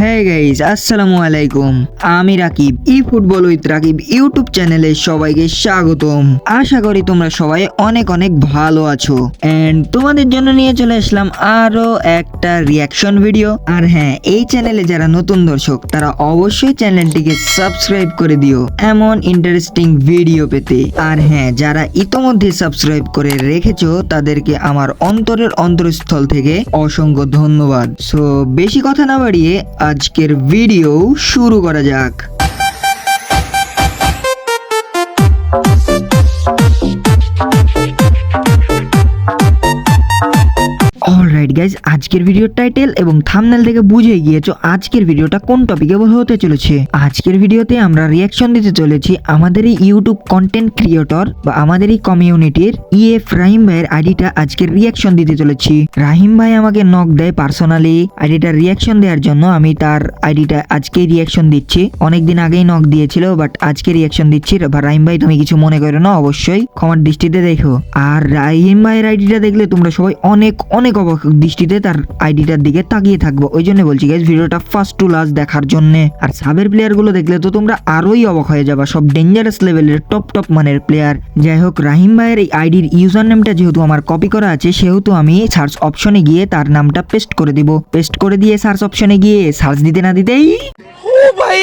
হ্যাঁ গাইস আসসালামু আলাইকুম। আমি Rakib e football with Rakib YouTube চ্যানেলে সবাইকে স্বাগতম। আশা করি তোমরা সবাই অনেক অনেক ভালো আছো। এন্ড তোমাদের জন্য নিয়ে চলে আসলাম আরও একটা রিয়াকশন ভিডিও আর হ্যাঁ এই চ্যানেলে যারা নতুন দর্শক, তারা অবশ্যই চ্যানেলটিকে সাবস্ক্রাইব করে দিও। এমন ইন্টারেস্টিং ভিডিও পেতে। আর হ্যাঁ যারা ইতোমধ্যে সাবস্ক্রাইব করে রেখেছো, তাদেরকে আমার অন্তরের অন্তরস্থল থেকে অসংখ্য ধন্যবাদ। সো বেশি কথা না বাড়িয়ে আজকের ভিডিও শুরু করা যাক। অলরাইট গাইজ আজকের ভিডিওর টাইটেল এবং থামনেল থেকে বুঝে গিয়েছো আজকের ভিডিওটা কোন টপিকে হতে চলেছে। আজকের ভিডিওতে আমরা রিয়াকশন দিতে চলেছি আমাদের এই ইউটিউব কন্টেন্ট ক্রিয়েটর বা আমাদের এই কমিউনিটির ইএফ রাহিম ভাইয়ের আইডিটা আজকের রিয়াকশন দিতে চলেছি। রাহিম ভাই আমাকে নক দেয় পার্সোনালি আইডিটার রিয়াকশন দেওয়ার জন্য আমি তার আইডিটা আজকেই রিয়াকশন দিচ্ছি। অনেকদিন আগেই নক দিয়েছিল বাট আজকে রিয়াকশন দিচ্ছি। রাহিম ভাই, তুমি কিছু মনে করো না, অবশ্যই ক্ষমার দৃষ্টিতে দেখো। আর রাহিম ভাইয়ের আইডিটা দেখলে তোমরা সবাই অনেক অনেক অবাক দৃষ্টিতে তার আইডিটার দিকে তাকিয়ে থাকব। ওই জন্য বলছি গাইজ ভিডিওটা ফার্স্ট টু লাস্ট দেখার জন্য। আর সাবের প্লেয়ারগুলো দেখলে তো তোমরা আরোই অবাক হয়ে যাবা। সব ডেঞ্জারাস লেভেলের টপ টপ মানের প্লেয়ার যাই হোক, রাহিম ভাইয়ের এই আইডির ইউজার নেমটা যেহেতু আমার কপি করা আছে, সেহেতু আমি সার্চ অপশনে গিয়ে তার নামটা পেস্ট করে দিব। পেস্ট করে দিয়ে সার্চ অপশনে গিয়ে সার্চ দিতে না দিতেই ও ভাই!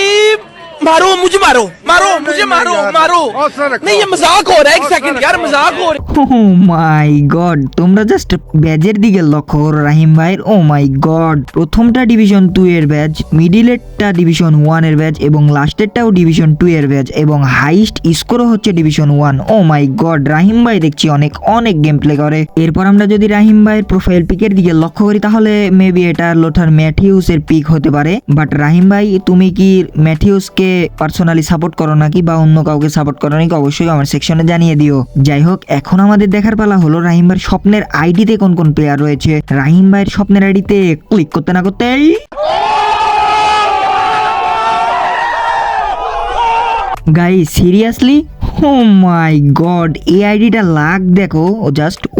मारो मुझे मारो मारो मुझे मारो मारो नहीं ये मजाक हो रहा है एक सेकंड यार मजाक हो रहा है ও মাই গড তোমরা জাস্ট ব্যাজের দিকে লক্ষ্য করো রাহিম ভাইয়ের ও মাই গড প্রথমটা ডিভিশন টু এর ব্যাচ মিডিলেরটা ডিভিশন ওয়ান এর ব্যাচ এবং লাস্টেরটাও ডিভিশন টু এর ব্যাচ এবং হাইস্ট স্কোরও হচ্ছে division one oh my God Rahim ভাই দেখছি অনেক অনেক গেম প্লে করে এরপর আমরা যদি রাহিম ভাইয়ের প্রোফাইল পিকের দিকে লক্ষ্য করি তাহলে মেবি এটা লোথার ম্যাথিউস এর পিক হতে পারে বাট রাহিম ভাই তুমি কি ম্যাথিউসকে পার্সোনালি সাপোর্ট করো নাকি বা অন্য কাউকে সাপোর্ট করো নাকি অবশ্যই আমার সেকশনে জানিয়ে দিও। যাই হোক, এখন আমাদের দেখার পালা হলো রাহিম ভাইয়ের স্বপ্নের আইডিতে কোন কোন প্লেয়ার রয়েছে। রাহিম ভাইয়ের স্বপ্নের আইডিতে ক্লিক করতে না করতেই গাই সিরিয়াসলি ও মাই গড এই আইডিটা লাগ দেখো, ও জাস্ট ও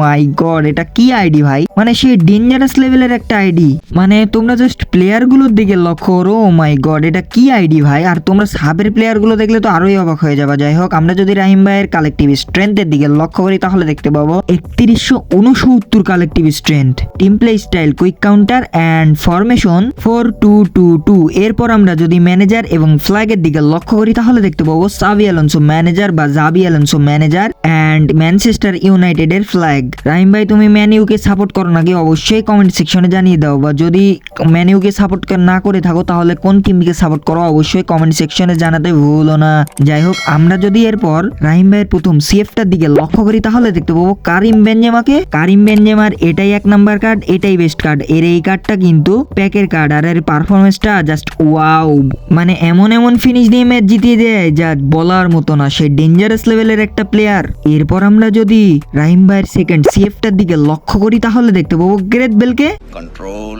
মাই গড এটা কি আইডি ভাই? মানে সে ডেঞ্জারাস লেভেলের একটা আইডি মানে তোমরা জাস্ট প্লেয়ারগুলোর দিকে লক্ষ্য করো ও মাই গড এটা কি আইডি ভাই? আর তোমরা সাবের প্লেয়ারগুলো দেখলে তো আরোই অবাক হয়ে যাবে। যাই হোক, আমরা যদি রাহিম ভাইয়ের কালেকটিভ স্ট্রেংথের দিকে লক্ষ্য করি, তাহলে দেখতে পাবো একত্রিশশো উনসত্তর collective strength team play style quick counter and formation four two two two এরপর আমরা যদি ম্যানেজার এবং ফ্ল্যাগের দিকে লক্ষ্য করি, তাহলে দেখতে পাবো সাবি আলোনসো ম্যানেজার বা Xabi Alonso manager and Manchester United এর ফ্ল্যাগ রাহিম ভাই, তুমি ম্যানিউকে সাপোর্ট করো নাকি? অবশ্যই কমেন্ট সেকশনে জানিয়ে দাও বা যদি ম্যানিউকে সাপোর্ট না করে থাকো, তাহলে কোন টিমকে সাপোর্ট করো অবশ্যই কমেন্ট সেকশনে জানাতে ভুলো না। যাই হোক, আমরা যদি এরপর রাহিম ভাইয়ের প্রথম সিএফটার দিকে লক্ষ্য করি, তাহলে দেখতে পাবো কারিম বেনজেমাকে, কারিম বেনজেমার এটাই এক নাম্বার কার্ড এটাই বেস্ট কার্ড এর এই কার্ডটা কিন্তু প্যাকের কার্ড আর এর পারফরমেন্সটা জাস্ট ওয়াও মানে এমন এমন ফিনিশ দিয়ে ম্যাচ জিতিয়ে দেয় যা বলার মতো না, সে ডেঞ্জারাস লেভেলের একটা প্লেয়ার এরপর আমরা যদি রাহিম ভাইয়ের সেকেন্ড সিএফটার দিকে লক্ষ্য করি তাহলে দেখতে পাবো। গ্রেট বেলকে control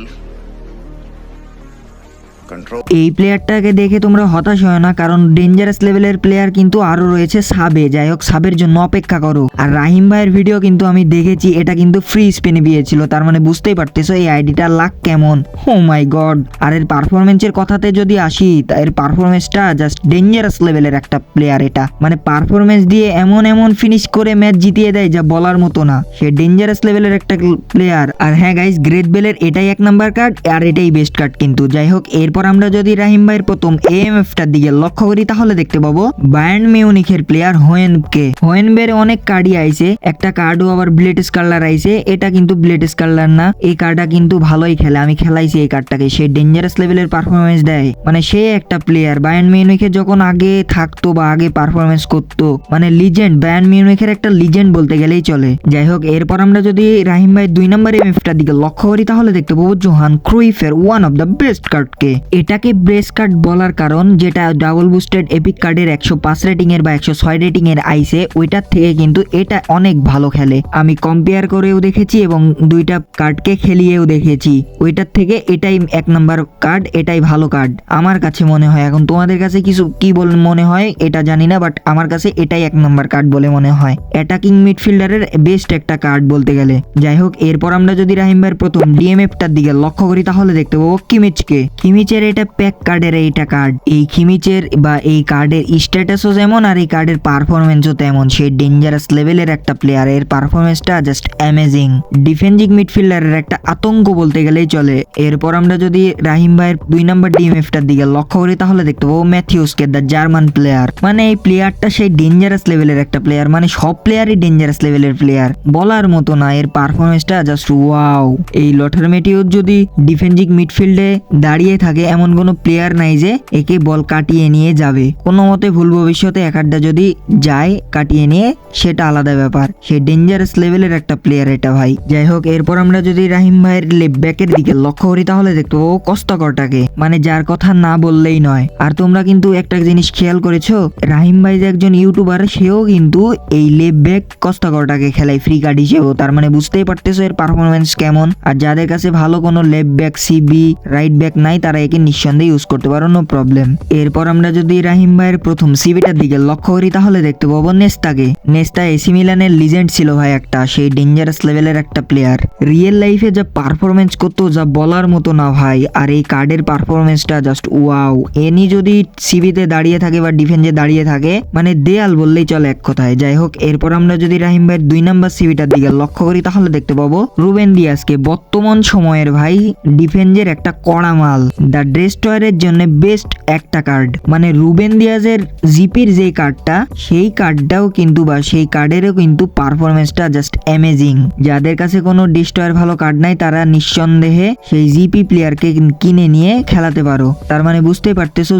এই প্লেয়ারটাকে দেখে তোমরা হতাশ হয় না, কারণ ডেঞ্জারাস লেভেলের প্লেয়ার কিন্তু আরও রয়েছে সাবে। যাই হোক, সাবের জন্য অপেক্ষা করো। আর রাহিম ভাইয়ের ভিডিও কিন্তু আমি দেখেছি, এটা কিন্তু ফ্রি স্পিনে দিয়েছিল তার মানে বুঝতেই পারতেছো এই আইডিটা লাক কেমন। ও মাই গড আর এর পারফরমেন্সের কথাতে যদি আসি, তা এর পারফরমেন্সটা জাস্ট ডেঞ্জারাস লেভেলের একটা প্লেয়ার এটা। মানে পারফরমেন্স দিয়ে এমন এমন ফিনিশ করে ম্যাচ জিতিয়ে দেয় যা বলার মতো না। সে ডেঞ্জারাস লেভেলের একটা প্লেয়ার আর হ্যাঁ গাইস গ্রেট বেলের এটাই এক নাম্বার কার্ড আর এটাই বেস্ট কার্ড কিন্তু। যাই হোক, এরপর আমরা যদি রাহিম ভাইয়ের প্রথম এএমএফটার দিকে লক্ষ্য করি, তাহলে দেখতে পাবো বায়ার্ন মিউনিখের প্লেয়ার হোয়েনকে হোয়েনবের অনেক কার্ডই আইছে, একটা কার্ডও আবার ব্লেড স্কালার আইছে, এটা কিন্তু ব্লেড স্কালার না। এই কার্ডটা কিন্তু ভালোই খেলে, আমি খেলাইছি এই কার্ডটাকে সে ডেঞ্জারাস লেভেলের পারফরমেন্স দেয়। মানে সে একটা প্লেয়ার বায়ার্ন মিউনিখে যখন আগে থাকতো বা আগে পারফরমেন্স করতো মানে লিজেন্ড বায়ার্ন মিউনিখের একটা লিজেন্ড বলতে গেলেই চলে। যাই হোক, এরপর আমরা যদি রাহিম ভাই দুই নম্বর এমএফটার দিকে লক্ষ্য করি, তাহলে দেখতে পাবো জোহান ক্রুইফের ওয়ান অফ দ্য বেস্ট কার্ডকে এটাকে ব্রেস কার্ড বলার কারণ, যেটা ডাবল বুস্টেড এপিক কার্ডের একশো পাঁচ রেটিং এর বা একশো ছয় রেটিং এর আইসে ওইটার থেকে কিন্তু এটা অনেক ভালো খেলে। আমি কম্পেয়ার করেও দেখেছি এবং দুইটা কার্ডকে খেলিয়েও দেখেছি। ওইটার থেকে এটাই এক নাম্বার কার্ড এটাই ভালো কার্ড আমার কাছে মনে হয়, এখন তোমাদের কাছে কিছু কি বল মনে হয়, এটা জানি না বাট আমার কাছে এটাই এক নাম্বার কার্ড বলে মনে হয়। অ্যাটাকিং মিডফিল্ডারের বেস্ট একটা কার্ড বলতে গেলে। যাই হোক, এরপর আমরা যদি রাহিম ভাইয়ের প্রথম ডিএমএফটার দিকে লক্ষ্য করি, তাহলে দেখতে পাবো কিমিচকে কিমিচের এটা প্যাক কার্ডের এইটা কার্ড এই খিমিচের বা এই কার্ডের স্ট্যাটাসও যেমন আর এই কার্ডের পারফরমেন্সও তেমন। সে ডেঞ্জারাস লেভেলের একটা প্লেয়ার এর পারফরমেন্সটা জাস্ট অ্যামেজিং ডিফেন্সিং মিডফিল্ডারের একটা আতঙ্ক বলতে গেলেই চলে। এরপর আমরা যদি রাহিম ভাইয়ের দুই নম্বর ডিএমএফটার দিকে লক্ষ্য করি, তাহলে দেখতে পাবো ম্যাথিউসকে দ্য জার্মান প্লেয়ার মানে এই প্লেয়ারটা সেই ডেঞ্জারাস লেভেলের একটা প্লেয়ার মানে সব প্লেয়ারই ডেঞ্জারাস লেভেলের প্লেয়ার বলার মতো না, এর পারফরমেন্সটা জাস্ট ওয়াও এই লটার মেটিউর যদি ডিফেন্সিং মিডফিল্ডে দাঁড়িয়ে থাকে এমন কোনো প্লেয়ার নাই যে একে বল কাটিয়ে নিয়ে যাবে। কোনো মতে ভুল ভবিষ্যতে এক আড্ডা যদি যায় কাটিয়ে নিয়ে, সেটা আলাদা ব্যাপার। সে ডেঞ্জারাস লেভেলের একটা প্লেয়ার এটা ভাই। যাই হোক, এরপর আমরা যদি রাহিম ভাইয়ের লেফট ব্যাকের দিকে লক্ষ্য করি, তাহলে দেখতো ও কষ্টকরটাকে। মানে যার কথা না বললেই নয়। আর তোমরা কিন্তু একটা জিনিস খেয়াল করেছ, রাহিম ভাই যে একজন ইউটিউবার সেও কিন্তু এই লেফট ব্যাক কষ্টকরটাকে খেলায় ফ্রি কার্ড হিসেবেও। তার মানে বুঝতেই পারতেছো এর পারফরমেন্স কেমন। আর যাদের কাছে ভালো কোনো left back CB right back নাই, তারা একে নিঃসন্দেহে ইউজ করতে পারো নো প্রবলেম এরপর আমরা যদি রাহিম ভাইয়ের প্রথম সিবিটার দিকে লক্ষ্য করি, তাহলে দেখতে পাবো নেস্তাকে। নেস্তা এসি মিলানের লিজেন্ড ছিল ভাই একটা, সেই ডেঞ্জারাস লেভেলের একটা প্লেয়ার রিয়েল লাইফে যা পারফরমেন্স করতো, যা বলার মতো না ভাই, আর এই কার্ডের পারফরমেন্সটা জাস্ট ওয়াও এনি যদি সিবিতে দাঁড়িয়ে থাকে বা ডিফেন্সে দাঁড়িয়ে থাকে মানে দেয়াল বললেই চলে এক কথায়। যাই হোক, এরপর আমরা যদি রাহিম ভাইয়ের দুই নাম্বার সিবিটার দিকে লক্ষ্য করি, তাহলে দেখতে পাবো রুবেন দিয়াসকে বর্তমান সময়ের ভাই ডিফেন্সের একটা কড়া মাল। দ্য ড্রেস্টয়ারের জন্য বেস্ট একটা কার্ড। মানে রুবেন দিয়াজের জিপির যে কার্ডটা, সেই কার্ডটাও কিন্তু বা সেই কার্ডেরও কিন্তু পারফরমেন্সটা জাস্ট অ্যামেজিং যাদের কাছে কোনো ডিস্টয়ার ভালো কার্ড নাই, তারা নিঃসন্দেহে সেই জিপি প্লেয়ারকে কিনে নিয়ে খেলাতে পারো। তার মানে বুঝতেই পারতেছো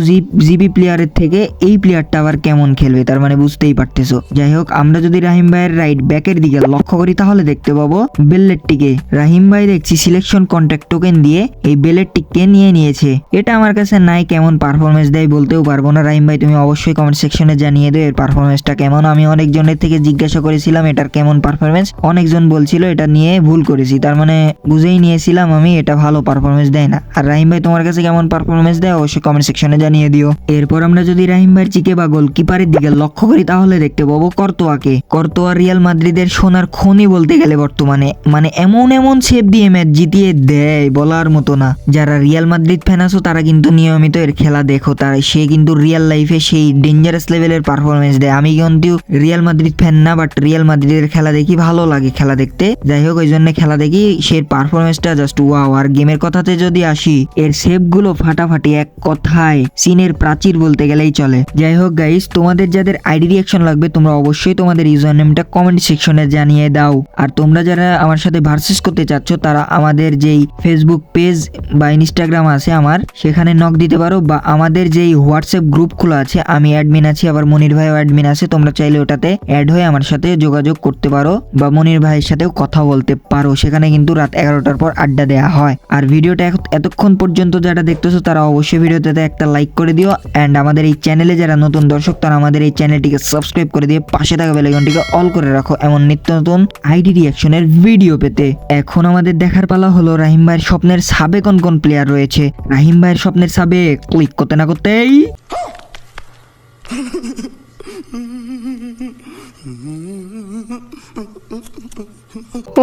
জিপি প্লেয়ারের থেকে এই প্লেয়ারটা আবার কেমন খেলবে, তার মানে বুঝতেই পারতেছো। যাই হোক, আমরা যদি রাহিম ভাইয়ের রাইট ব্যাকের দিকে লক্ষ্য করি, তাহলে দেখতে পাবো বেল্লেটটিকে রাহিম ভাই দেখছি সিলেকশন কন্ট্যাক্ট টোকেন দিয়ে এই বেলেটটিকে নিয়ে নিয়েছে। এটা আমার কাছে নাই, কেমন পারফরমেন্স দেয় বলতেও পারব না। রাহিম ভাই, তুমি অবশ্যই কমেন্ট সেকশনে জানিয়ে দিও এর পারফরমেন্সটা কেমন। আমি অনেকজনের থেকে জিজ্ঞাসা করেছিলাম এটার কেমন পারফরমেন্স অনেকজন বলছিল এটা নিয়ে ভুল করেছি। তার মানে বুঝেই নিয়েছিলাম আমি, এটা ভালো পারফরমেন্স দেয় না। আর রাহিম ভাই, তোমার কাছে কেমন পারফরমেন্স দেয় অবশ্যই কমেন্ট সেকশনে জানিয়ে দিও। এরপর আমরা যদি রাহিম ভাইয়ের চিকে বা গোলকিপারের দিকে লক্ষ্য করি, তাহলে দেখতে পাবো কর্তোয়াকে। কর্তোয়া রিয়াল মাদ্রিদের সোনার খনি বলতে গেলে বর্তমানে মানে এমন এমন সেভ দিয়ে ম্যাচ জিতিয়ে দেয় বলার মতো না। যারা রিয়াল মাদ্রিদ ফ্যান আছো তারা কিন্তু নিয়মিত এর খেলা দেখো। তার সে কিন্তু রিয়াল লাইফে সেই ডেঞ্জারাস লেভেলের পারফরমেন্স দেয়। আমি কিন্তু রিয়াল মাদ্রিদ ফ্যান না বাট রিয়াল মাদ্রিদের খেলা দেখি ভালো লাগে খেলা দেখতে। যাই হোক ওই জন্য খেলা দেখি সে পারফরমেন্সটা জাস্ট ওয়াও আর গেমের কথাতে যদি আসি, এর সেভগুলো ফাটাফাটি এক কথায় চীনের প্রাচীর বলতে গেলেই চলে। যাই হোক গাইস তোমাদের যাদের আইডি রিয়াকশন লাগবে, তোমরা অবশ্যই তোমাদের ইউজার নেমটা কমেন্ট সেকশনে জানিয়ে দাও। আর তোমরা যারা আমার সাথে ভার্সেস করতে চাচ্ছ, তারা আমাদের যেই ফেসবুক পেজ বা ইনস্টাগ্রাম আছে আমার সেখানে নক দিতে পারো বা আমাদের যেই হোয়াটসঅ্যাপ গ্রুপ খোলা আছে, আমি অ্যাডমিন আছি, আবার মনির ভাইও অ্যাডমিন আছে, তোমরা চাইলে ওটাতে অ্যাড হয়ে আমার সাথে যোগাযোগ করতে পারো বা মনির ভাইয়ের সাথেও কথা বলতে পারো। সেখানে কিন্তু রাত এগারোটার পর আড্ডা দেওয়া হয়। আর ভিডিওটা এত- এতক্ষণ পর্যন্ত যারা দেখতেছো, তারা অবশ্যই ভিডিওটাতে একটা লাইক করে দিও। অ্যান্ড আমাদের এই চ্যানেলে যারা নতুন দর্শক, তারা আমাদের এই চ্যানেলটিকে সাবস্ক্রাইব করে দিয়ে পাশে থাকা বেলাইকনটিকে অল করে রাখো। এমন নিত্য নতুন আইডি রিয়াকশনের ভিডিও পেতে। এখন আমাদের দেখার পালা হলো রাহিম ভাইয়ের স্বপ্নের সাবে কোন কোন প্লেয়ার রয়েছে? রাহিম ভাইয়ের স্বপ্নের সাবে ক্লিক করতে না করতেই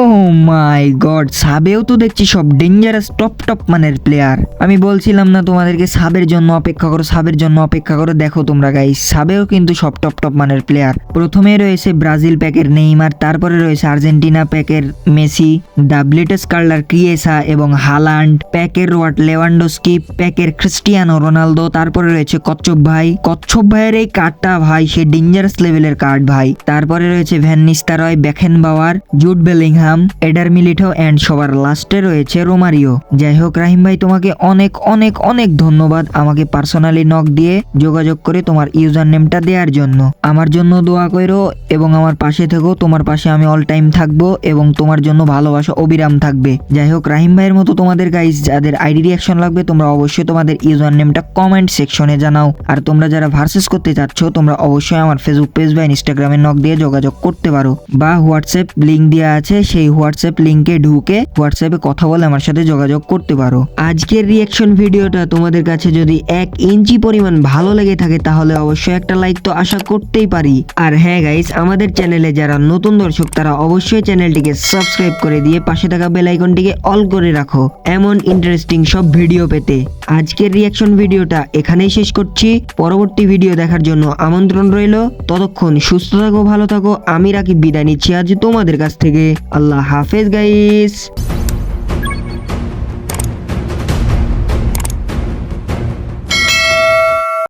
ও মাই গড সাবেও তো দেখছি সব ডেঞ্জারাস টপ টপ মানের প্লেয়ার আমি বলছিলাম না তোমাদেরকে সাবের জন্য অপেক্ষা করো, সাবের জন্য অপেক্ষা করো। দেখো তোমরা গাইস সাবেও কিন্তু সব টপ টপ মানের প্লেয়ার প্রথমে রয়েছে ব্রাজিল প্যাকের নেইমার, তারপরে রয়েছে আর্জেন্টিনা প্যাকের মেসি ডাবলেটেস কার্লার ক্রিয়েসা এবং হালান্ড, প্যাকের ওয়াট লেভান্ডোস্কি প্যাকের ক্রিস্টিয়ানো রোনালদো, তারপরে রয়েছে কচ্ছপ ভাই। কচ্ছপ ভাইয়ের এই কার্ডটা ভাই, সে ডেঞ্জারাস লেভেলের কার্ড ভাই। তারপরে রয়েছে van Nistelrooy Beckenbauer Jude Bellingham, Eder Militao and সবার লাস্টে রয়েছে রোমারিও। যাই হোক রাহিম ভাই, তোমাকে অনেক অনেক অনেক ধন্যবাদ আমাকে পার্সোনালি নক দিয়ে যোগাযোগ করে তোমার ইউজার নেমটা দেওয়ার জন্য। আমার জন্য দোয়া করো এবং আমার পাশে থেকো। তোমার পাশে আমি অল টাইম থাকব এবং তোমার জন্য ভালোবাসা, অবিরাম থাকবে। যাই হোক রাহিম ভাইয়ের মতো তোমাদের গাইজ যাদের আইডি রিয়াকশন লাগবে, তোমরা অবশ্যই তোমাদের ইউজার নেমটা কমেন্ট সেকশনে জানাও। আর তোমরা যারা ভার্সেস করতে চাচ্ছ, তোমরা অবশ্যই আমার ফেসবুক পেজ বা ইনস্টাগ্রামে নক দিয়ে যোগাযোগ করতে পারো। বা হোয়াটসঅ্যাপ লিঙ্ক দেওয়া আছে, সেই হোয়াটসঅ্যাপ লিঙ্কে ঢুকে হোয়াটসঅ্যাপে কথা বলে আমার সাথে যোগাযোগ করতে পারো। আজকের রিয়াকশন ভিডিওটা তোমাদের কাছে যদি এক ইঞ্চি পরিমাণ ভালো লেগে থাকে, তাহলে অবশ্যই একটা লাইক তো আশা করতেই পারি। আর হ্যাঁ গাইস আমাদের চ্যানেলে যারা নতুন দর্শক, তারা অবশ্যই চ্যানেলটিকে সাবস্ক্রাইব করে দিয়ে পাশে থাকা বেল আইকনটিকে অল করে রাখো। এমন ইন্টারেস্টিং সব ভিডিও পেতে। আজকের রিয়াকশন ভিডিওটা এখানেই শেষ করছি। পরবর্তী ভিডিও দেখার জন্য আমন্ত্রণ রইল। ততক্ষণ সুস্থ থাকো, ভালো থাকো। আমি রাখি বিদায় নিচ্ছি আজ তোমাদের কাছ থেকে। আল্লাহ হাফেজ গাইস